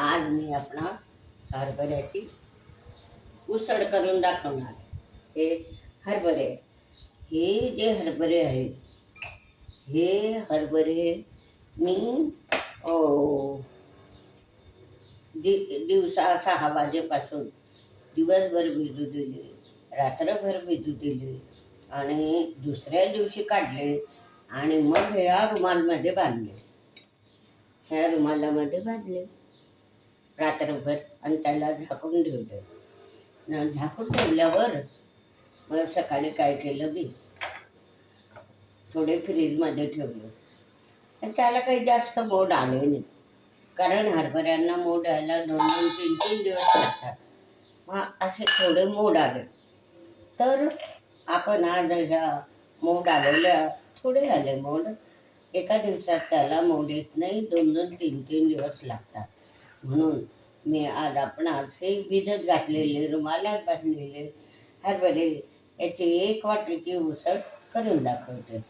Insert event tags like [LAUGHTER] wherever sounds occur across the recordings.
आज मी आपणा हरभऱ्याची उसळ करून दाखवणार. हे हरभरे हे जे हरभरे आहेत हे हरभरे मी ओ दि दिवसा सहा वाजेपासून दिवसभर भिजू दिले रात्रभर भिजू दिले आणि दुसऱ्या दिवशी काढले आणि मग ह्या रुमालमध्ये बांधले. ह्या रुमालामध्ये बांधले. रात्रभर आणि त्याला झाकून ठेवलं. झाकून ठेवल्यावर मग सकाळी काय केलं मी? थोडे फ्रीजमध्ये ठेवले. आणि त्याला काही जास्त मोड आले नाही. कारण हरभऱ्यांना मोड यायला दोन दोन तीन तीन दिवस लागतात. मग असे थोडे मोड आले. तर आपण आज ह्या मोड आलेल्या थोडे आले मोड. एका दिवसात त्याला मोड येत नाही दोन दोन तीन तीन दिवस लागतात. म्हणून मी आज आपण हे भिजत घातलेले रुमालात बांधलेले हरभरे याची एक वाटीची उसळ करून दाखवते.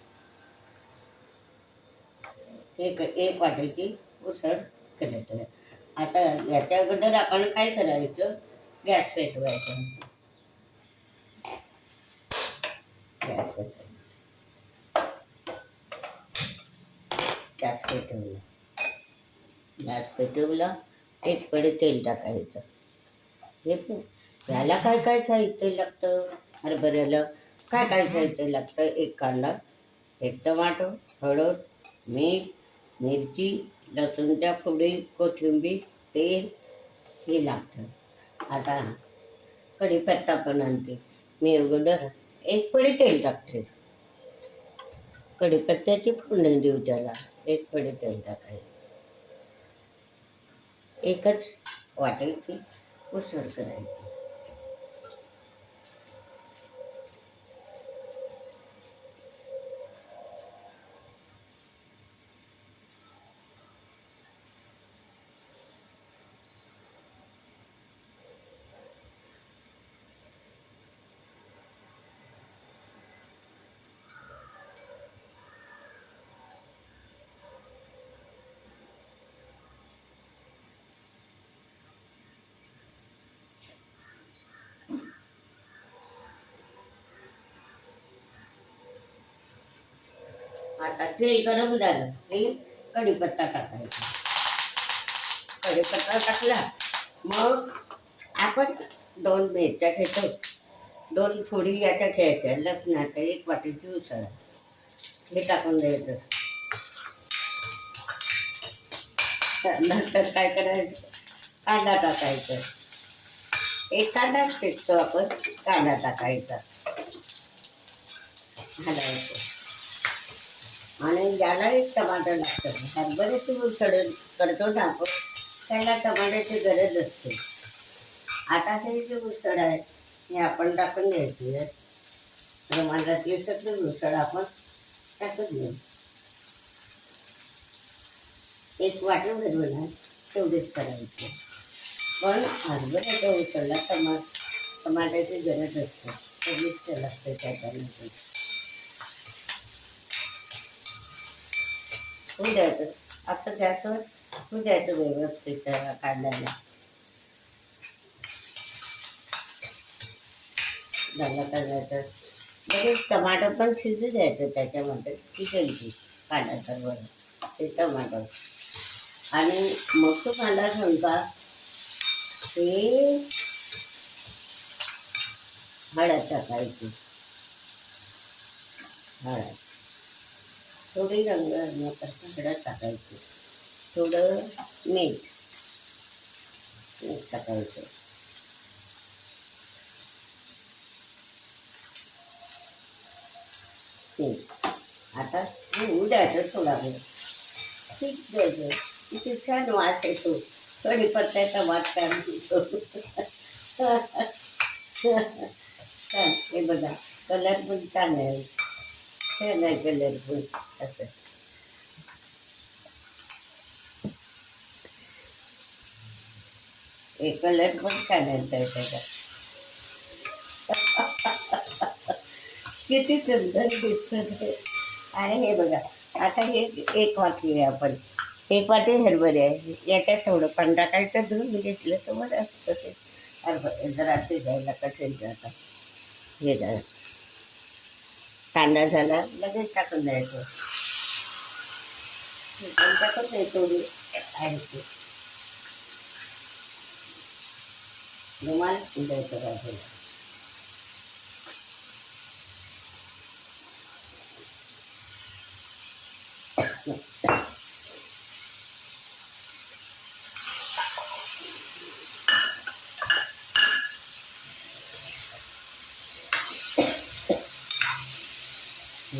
एक एक वाटीची उसळ करत. आहे आता याच्या अगोदर आपण काय करायचं? गॅस पेटवायचं. गॅस गॅस पेटवला. गॅस पेटवला. एक तेल टाकायचं. हे पण याला काय काय साहित्य लागतं? हरभऱ्याला काय काय साहित्य लागतं? एक कांदा एक टमाटो हळद मीठ मिरची लसूणच्या फुडी कोथिंबीर तेल हे लागतं. आता कढीपत्ता पण आणते. मी अगोदर एक पडी तेल टाकते. कढीपत्त्याची फोडणी देऊ त्याला. एक पडी तेल टाकायचं. एकच वाटायची उसळ करायची आता तेल गरम झालं. की कढीपत्ता टाकायचा. कढीपत्ता टाकला. मग आपण दोन मिरच्या घेतो. दोन फोडी याच्या घ्यायच्या. लसणाच्या एक वाटीची उसळ. हे टाकून द्यायचं. नंतर काय करायचं? कांदा टाकायचं. एक कांदाच फेकतो आपण कांदा टाकायचा. घालायचं आणि ज्याला एक टमाटर लागतं हरभऱ्याची उसळ करतो ना आपण त्याला टमाट्याची गरज असते. आता तरी जे उसळ आहे हे आपण टाकून घ्यायची. आहे रुमालातली सगळी उसळ आपण टाकून घेऊ. एक वाटी भरवून आहे तेवढीच करायची. पण हरभऱ्याच्या उसळला टमा टमाट्याची गरज असते. तेवढीच ते लागते त्याच्यामध्ये. होऊन द्यायचं आता गॅसवर होऊन द्यायचं व्यवस्थित त्या कांद्याला झालं करायचं लगेच टमाटर पण शिजू द्यायचं त्याच्यामध्ये चिकनची काढायचं कांद्याच्या ते टमाटर. आणि मग तो कांदा ठेवता ते हळद टाकायची. हळद. थोडी रंग येण्याकरता हळद टाकायची. थोडं मीठ मीठ टाकायचं. आता होऊ द्यायचं थोडा वेळ ठीक द्यायचं किती छान वास येतो. कढीपत्त्याचा वास छान येतो. छान हे बघा. कलर पण छान आहे. छान आहे कलर पण असं. हे कलर पण छान आहे त्याचा [LAUGHS] किती सुंदर दिसत आणि हे बघा आता हे एक वाटली आपण. एक वाटी हरभरे आहे. याच्यात थोडं पंधरा टाकायचं धुवून घेतलं तर बरं असतं ते हरभरे जरा ते जायला कसेल आता हे झालं कांदा झाला लगेच टाकून द्यायचं. हे पण थोडी आहे ते रुमाल द्यायचं राहतं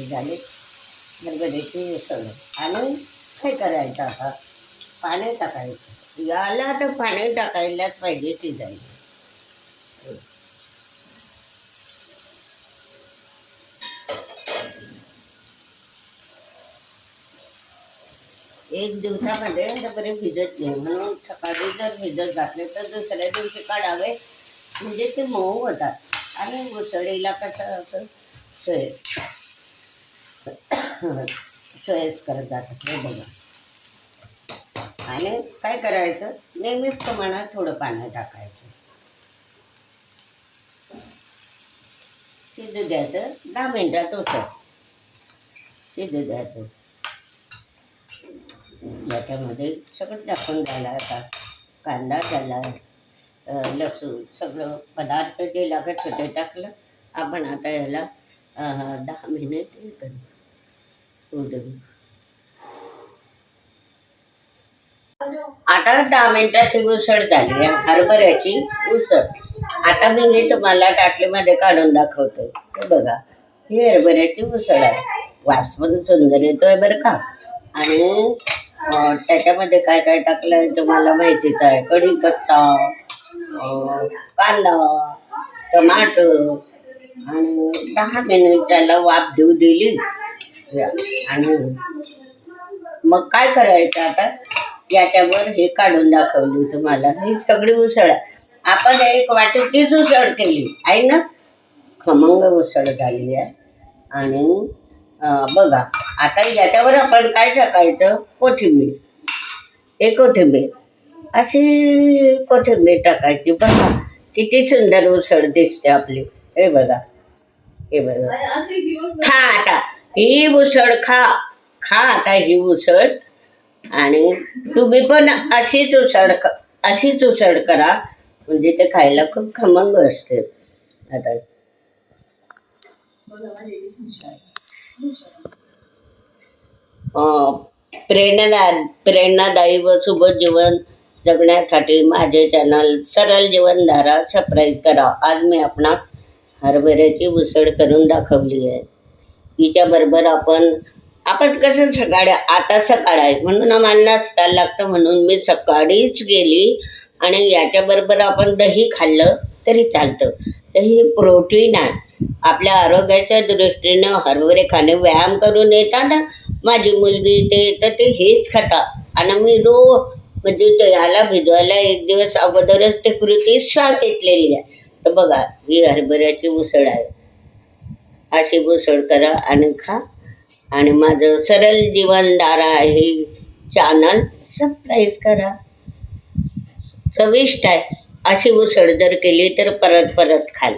झाले हरभऱ्याची उसळ आणि काय करायचं आता पाणी टाकायचं. याला तर पाणी टाकायलाच पाहिजे शिजायला एक दिवसामध्ये बरे भिजत नाही. म्हणून सकाळी जर भिजत घातले तर दुसऱ्या दिवशी काढावे. म्हणजे ते मऊ होतात. आणि उसळीला कसं असं सोय करत जातात हे बघा. आणि काय करायचं? नेहमीच प्रमाणात थोडं पाणी टाकायचं. शिजू द्यायचं. दहा मिनिटात होतं. शिजू द्यायचं. याच्यामध्ये सगळं टाकून झालं आता. कांदा झाला लसूण सगळं पदार्थ जे लागत होते टाकलं. आपण आता याला दहा मिनिट हे करू. आता दहा मिनिटाची उसळ झाली आहे. हरभऱ्याची उसळ. आता मी हे तुम्हाला टाटलीमध्ये काढून दाखवते. हे बघा ही हरभऱ्याची उसळ आहे. वास पण सुंदर येतोय बरं का? आणि त्याच्यामध्ये काय काय टाकलं आहे तुम्हाला माहितीच आहे? कढीपत्ता कांदा टमाटर आणि दहा मिनिट त्याला वाफ देऊ दिली. आणि मग काय करायचं आता? याच्यावर हे काढून दाखवली तुम्हाला ही सगळी उसळ. आहे. आपण एक वाटी तीच उसळ केली. आहे ना? खमंग उसळ झाली आहे. आणि बघा आता याच्यावर आपण काय टाकायचं? कोथिंबीर. हे कोथिंबीर. अशी कोथिंबीर टाकायची. बघा किती सुंदर उसळ दिसते आपली. हे बघा. हे बघा. खा आता. ही उसळ खा. खा आता ही उसळ आणि तुम्ही पण अशीच उसळ क- अशीच उसळ करा. म्हणजे ते खायला खूप खमंग असते. आता प्रेरणा प्रेरणादायी व शुभ जीवन जगण्यासाठी माझे चॅनल सरळ जीवनधारा सबस्क्राईब करा. आज मी आपणा हरभऱ्याची उसळ करून दाखवली आहे. हिच्याबरोबर आपण आपण कसं सकाळी आता सकाळ आहे म्हणून आम्हाला नाश्ता लागतं म्हणून मी सकाळीच गेली आणि याच्याबरोबर आपण दही खाल्लं तरी चालतं. दही प्रोटीन आहे. आपल्या आरोग्याच्या दृष्टीनं हरभरे खाणे व्यायाम करून येताना माझी मुलगी ते तर ते हेच खाता आणि मी रोज म्हणजे ते याला भिजवायला एक दिवस अगोदरच ते कृती सांगितलेली आहे. तर बघा ही हरभऱ्याची उसळ आहे. अशी उसळ करा आणि खा आणि माझं सरल जीवनधारा हे चॅनल सबस्क्राईब करा. चविष्ट आहे. अशी उसळ जर केली तर परत परत खाल.